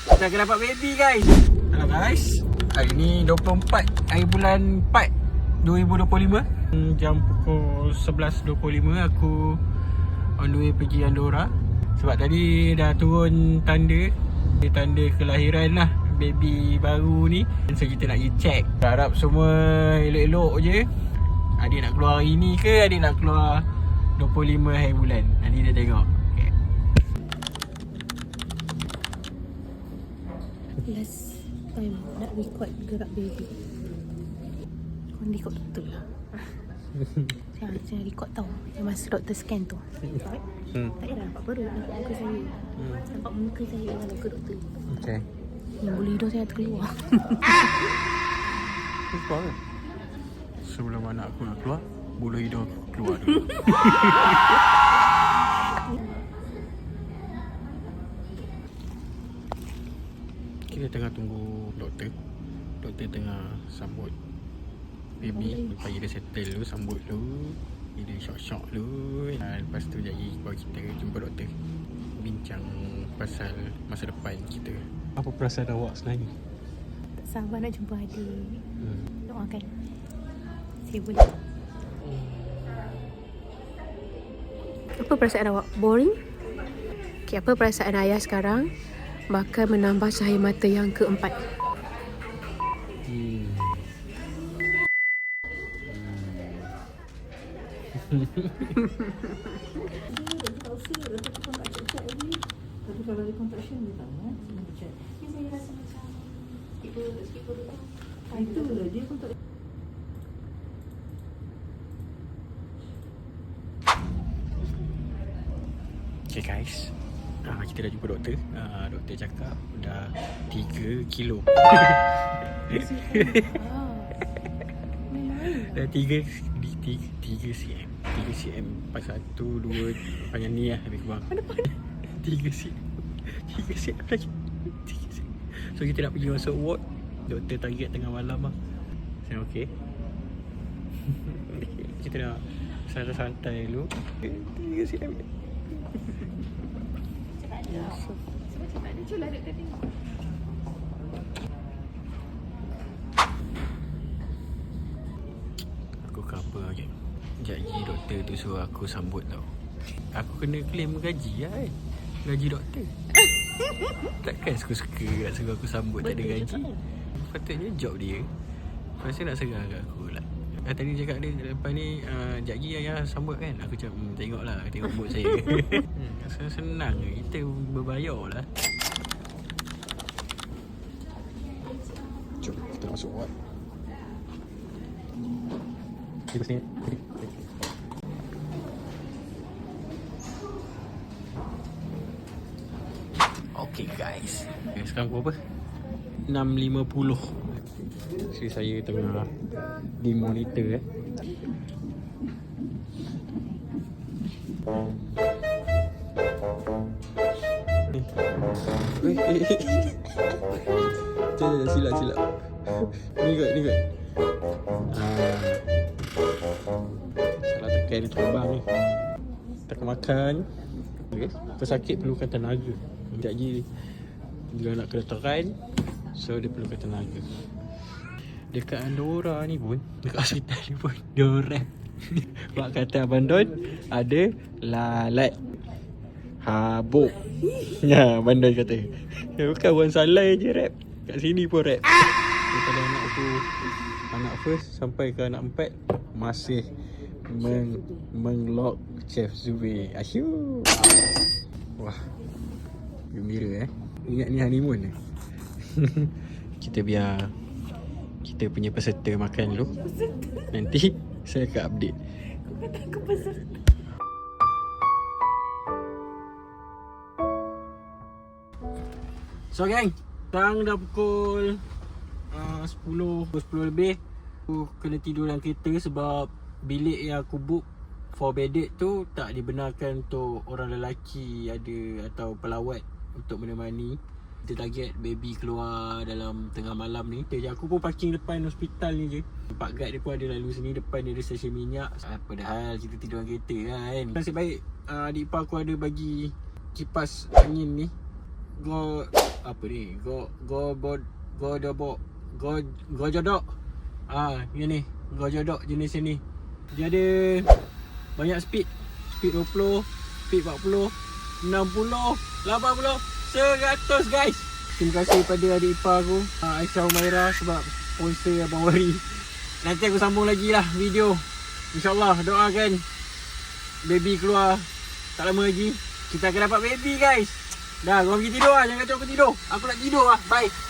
Kita akan dapat baby guys. Hello guys. Hari ni 24 hari bulan 4 2025 Hmm, Jam pukul 11.25 aku On the way pergi Andorra. Sebab tadi dah turun tanda Tanda kelahiran lah Baby baru ni. So kita nak pergi check. Harap semua elok-elok je. Adik nak keluar hari ni ke? Adik nak keluar 25 hari bulan. Nanti kita tengok okay. Last time nak record gerak baby. Kau ni record doktor lah. Jangan, jangan record tau Yang masa doktor scan tu. Hmm. Tak payah nampak perut Nampak muka saya. Nampak muka saya dengan muka doktor. Okay. Yang bulu hidung saya terkeluar. Keluar ke? Sebelum anak aku nak keluar Bulu hidung aku keluar dulu Kita tengah tunggu doktor Doktor tengah sambut Baby Lepas dia settle dulu Sambut dulu Dia syok-syok dulu ha, Lepas tu jadi Baru kita jumpa doktor Bincang Pasal Masa depan kita Apa perasaan awak sebenarnya? Tak sabar nak jumpa adik Hmm. Doakan Saya boleh Apa perasaan awak? Boring? Okay, apa perasaan ayah sekarang? Bakal menambah cahaya mata yang keempat. Okay guys uh, Kita dah jumpa doktor. Uh, Doktor cakap Dah 3 kilo. Dah 3 3, 3 cm. 3 cm Pas 1, 2 Panjang ni lah Lebih kurang. 3 cm. 3 cm lagi. 3 cm. So kita nak pergi masuk ward. Doktor target tengah malam lah. Saya okay. Kita nak Santai-santai dulu. 3 cm Aku cover je Janji doktor tu suruh aku sambut tau. Aku kena claim gaji lah kan Gaji doktor. Takkan suka-suka nak suruh aku sambut tak ada gaji? Patutnya job dia. Lepas tu nak serah kat aku lah Ah, tadi cakap dia lepas ni uh, Sekejap lagi ayah sambut kan? Aku cakap hmm, tengok lah Tengok mood saya. hmm, Rasa senang je. Kita berbayar lah. Jom kita masuk ward Kita sini. Okay guys. Okay, Sekarang pukul apa? 6.50 So saya tengah Di monitor eh Eh, eh, eh. Jom, silap, silap. Ni kot, ni kot. Ah. Salah tekan ni terbang ni. Tekan makan. Okay. Pesakit perlukan tenaga. Sekejap lagi. Dia nak kedokteran So dia perlukan tenaga. Dekat Andorra ni pun Dekat hospital ni pun Dia rap. Mak kata Abang Don Ada lalat Habuk. Ya Abang Don kata. Ya, Bukan orang salai je rap. Kat sini pun rap. Daripada anak aku Anak first Sampai ke anak empat Masih meng, Menglok Chef Zubir. Asyuk. Wah Gembira eh. Ingat ni honeymoon eh. Kita biar Kita punya peserta makan dulu. Nanti Saya akan update So gang Sekarang dah pukul uh, 10 10 lebih Aku kena tidur dalam kereta sebab Bilik yang aku book For bedded tu Tak dibenarkan untuk orang lelaki ada Atau pelawat Untuk menemani. Kita target baby keluar dalam tengah malam ni. Jadi aku pun parking depan hospital ni je. Tempat guard dia pun ada lalu sini Depan dia ada stesen minyak. Ah, Padahal kita tidur dalam kereta kan? Nasib baik uh, adik ipar aku ada bagi Kipas angin ni go apa ni? Go go bod go dobok go go jodok. Ah, ni ni. Go jodok jenis ni. Dia ada banyak speed. Speed 20, speed 40, 60, 80, 100 guys. Terima kasih pada adik ipar aku, ah, Aisyah Umaira sebab sponsor Abang Wari. Nanti aku sambung lagi lah video. InsyaAllah doakan baby keluar tak lama lagi. Kita akan dapat baby guys. Dah, korang pergi tidur lah. Jangan kacau aku tidur. Aku nak tidur lah. Bye.